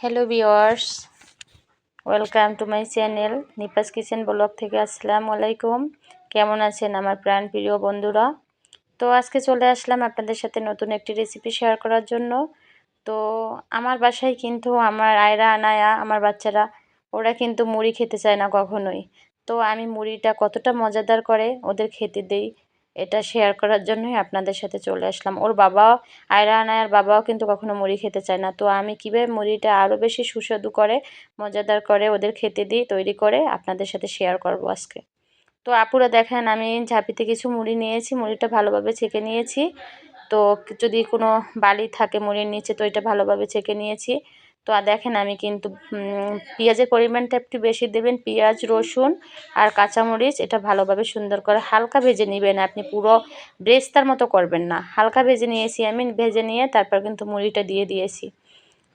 Hello viewers welcome to my channel Nipa's kitchen blog থেকে। আসসালামু আলাইকুম কেমন আছেন আমার প্রাণ প্রিয় বন্ধুরা? তো আজকে চলে আসলাম আপনাদের সাথে নতুন একটি রেসিপি শেয়ার করার জন্য। তো আমার বাসায় কিন্তু আমার আয়রা, আনায়া, আমার বাচ্চারা, ওরা কিন্তু মুড়ি খেতে চায় না কখনোই। তো আমি মুড়িটা কতটা মজাদার করে ওদের খেতে দেই। এটা শেয়ার করার জন্যই আপনাদের সাথে চলে আসলাম। ওর বাবাও আয়রা আনায়ার বাবাও কিন্তু কখনো মুড়ি খেতে চায় না। তো আমি কীভাবে মুড়িটা আরও বেশি সুস্বাদু করে, মজাদার করে ওদের খেতে দিই, তৈরি করে আপনাদের সাথে শেয়ার করব আজকে। তো আপুরা দেখেন, আমি ঝাঁপিতে কিছু মুড়ি নিয়েছি, মুড়িটা ভালোভাবে ছেঁকে নিয়েছি। তো যদি কোনো বালি থাকে মুড়ির নিচে, তো এটা ভালোভাবে ছেঁকে নিয়েছি। তো আর দেখেন আমি কিন্তু পেঁয়াজের পরিমাণটা একটু বেশি দেবেন। পেঁয়াজ, রসুন আর কাঁচামরিচ, এটা ভালোভাবে সুন্দর করে হালকা ভেজে নেবেন। আপনি পুরো ব্রেস্তার মতো করবেন না। হালকা ভেজে নিয়েছি আমি, ভেজে নিয়ে তারপর কিন্তু মুড়িটা দিয়ে দিয়েছি।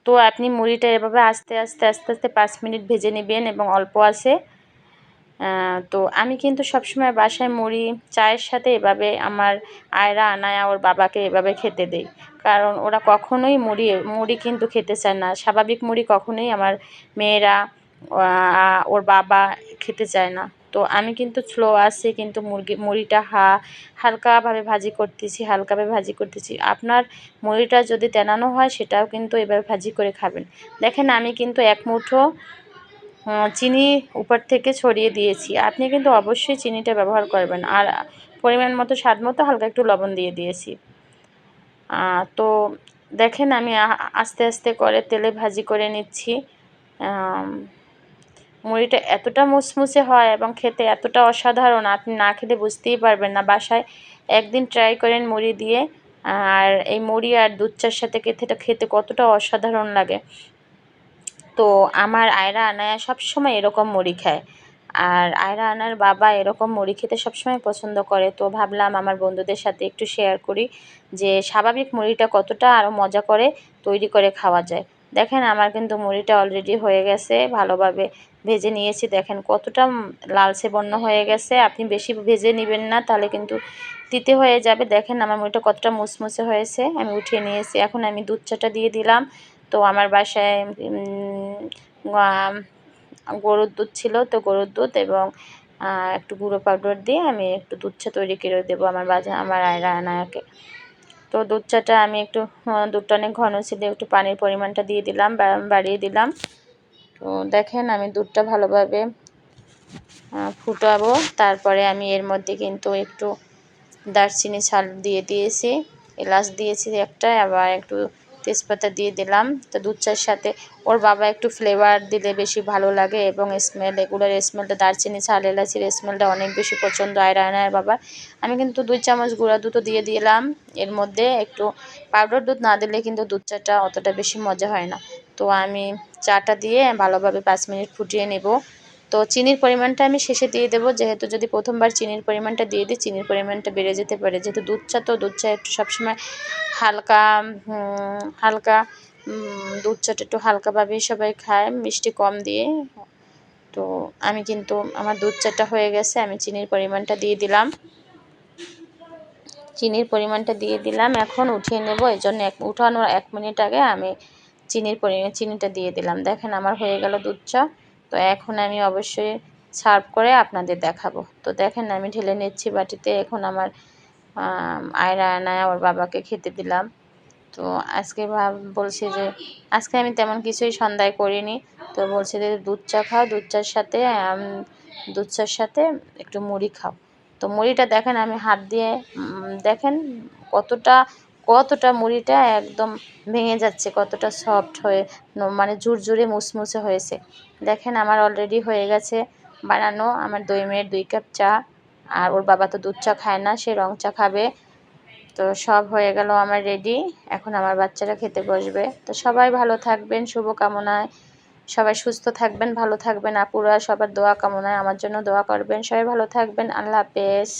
তো আপনি মুড়িটা এভাবে আস্তে আস্তে আস্তে আস্তে পাঁচ মিনিট ভেজে নেবেন এবং অল্প আছে তো আমি কিন্তু সবসময় বাসায় মুড়ি, চায়ের সাথে এভাবে আমার আয়রা, আনায়া, ওর বাবাকে এভাবে খেতে দেই। কারণ ওরা কখনোই মুড়ি মুড়ি কিন্তু খেতে চায় না। স্বাভাবিক মুড়ি কখনোই আমার মেয়েরা ওর বাবা খেতে চায় না। তো আমি কিন্তু স্লো আসে কিন্তু মুরগি, মুড়িটা হা, হালকাভাবে ভাজি করতেছি, হালকাভাবে ভাজি করতেছি। আপনার মুড়িটা যদি তেনানো হয়, সেটাও কিন্তু এবার ভাজি করে খাবেন। দেখেন, আমি কিন্তু এক মুঠো চিনি উপর থেকে ছড়িয়ে দিয়েছি। আপনি কিন্তু অবশ্যই চিনিটা ব্যবহার করবেন। আর পরিমাণ মতো স্বাদ মতো হালকা একটু লবণ দিয়ে দিয়েছি। তো দেখেন আমি আস্তে আস্তে করে তেলে ভাজি করে নিচ্ছি। মুড়িটা এতটা মুসমুসে হয় এবং খেতে এতটা অসাধারণ, আপনি না খেলে বুঝতেই পারবেন না। বাসায় একদিন ট্রাই করেন মুড়ি দিয়ে। আর এই মুড়ি আর দুধ চার সাথে খেতে খেতে কতটা অসাধারণ লাগে। তো আমার আয়রা আনায়া সবসময় এরকম মুড়ি খায়। আর আয়রা আনার বাবা এরকম মুড়ি খেতে সবসময় পছন্দ করে। তো ভাবলাম আমার বন্ধুদের সাথে একটু শেয়ার করি যে স্বাভাবিক মুড়িটা কতটা আরও মজা করে তৈরি করে খাওয়া যায়। দেখেন আমার কিন্তু মুড়িটা অলরেডি হয়ে গেছে, ভালোভাবে ভেজে নিয়েছি। দেখেন কতটা লালচে বন্য হয়ে গেছে। আপনি বেশি ভেজে নেবেন না, তাহলে কিন্তু তিতে হয়ে যাবে। দেখেন আমার মুড়িটা কতটা মুসমুসে হয়েছে, আমি উঠিয়ে নিয়েছি। এখন আমি দুধ চাটা দিয়ে দিলাম। তো আমার বাসায় গরুর দুধ ছিল তো গরুর দুধ এবং একটু গুঁড়ো পাউডার দিয়ে আমি একটু দুধ চা তৈরি করে দেবো আমার বাজা, আমার আনায়াকে তো দুধ চাটা আমি একটু দুধটা অনেক ঘন ছিল, একটু পানির পরিমাণটা দিয়ে দিলাম বাড়িয়ে দিলাম। তো দেখেন আমি দুধটা ভালোভাবে ফুটাবো। তারপরে আমি এর মধ্যে কিন্তু একটু দারচিনি ছাল দিয়ে দিয়েছি, এলাচ দিয়েছি একটা, আবার একটু তেজপাতা দিয়ে দিলাম। তো দুধ চার সাথে ওর বাবা একটু ফ্লেভার দিলে বেশি ভালো লাগে এবং স্মেল এগুলোর স্মেলটা দারচিনি ছাল এলাচির স্মেলটা অনেক বেশি পছন্দ হয় রায়নার বাবার। আমি কিন্তু দুই চামচ গুঁড়া দুধও দিয়ে দিলাম। এর মধ্যে একটু পাউডার দুধ না দিলে কিন্তু দুধ চাটা অতটা বেশি মজা হয় না। তো আমি চাটা দিয়ে ভালোভাবে পাঁচ মিনিট ফুটিয়ে নেব। তো চিনির পরিমাণটা আমি শেষে দিয়ে দেবো। যেহেতু যদি প্রথমবার চিনির পরিমাণটা দিয়ে দিই, চিনির পরিমাণটা বেড়ে যেতে পারে। যেহেতু দুধ চা তো দুধ চা একটু সবসময় হালকা হালকা দুধ চাটা একটু হালকাভাবেই সবাই খায়, মিষ্টি কম দিয়ে। তো আমি কিন্তু, আমার দুধ চাটা হয়ে গেছে, আমি চিনির পরিমাণটা দিয়ে দিলাম। চিনির পরিমাণটা দিয়ে দিলাম। এখন উঠিয়ে নেব, এই জন্য এক, উঠানোর এক মিনিট আগে আমি চিনির পরিমাণ চিনিটা দিয়ে দিলাম। দেখেন আমার হয়ে গেল দুধ চা। তো এখন আমি অবশ্যই সার্ভ করে আপনাদের দেখাবো। তো দেখেন, আমি ঢেলে নিচ্ছি বাটিতে। এখন আমার আয়রা আনায় আমার বাবাকে খেতে দিলাম। তো আজকে ভাব, বলছে যে, আজকে আমি তেমন কিছুই সন্ধ্যায় করিনি। তো বলছে যে, দুধ চা খাও, দুধ চার সাথে দুধ চার সাথে একটু মুড়ি খাও। তো মুড়িটা দেখেন, আমি হাত দিয়ে দেখেন কতটা কতটা মুড়িটা একদম ভেঙে যাচ্ছে, কতটা সফট হয়ে মানে ঝুরঝুরে মুসমুসে হয়েছে। দেখেন আমার অলরেডি হয়ে গেছে বানানো, আমার দই মেয়ের দুই কাপ চা, আর ওর বাবা তো দুধ চা খায় না, সে রং চা খাবে। তো সব হয়ে গেল আমার রেডি এখন আমার বাচ্চারা খেতে বসবে। তো সবাই ভালো থাকবেন শুভকামনায় সবাই সুস্থ থাকবেন, ভালো থাকবেন, আপুরা, সবার দোয়া কামনায়, আমার জন্য দোয়া করবেন। সবাই ভালো থাকবেন, আল্লাহ হাফেজ।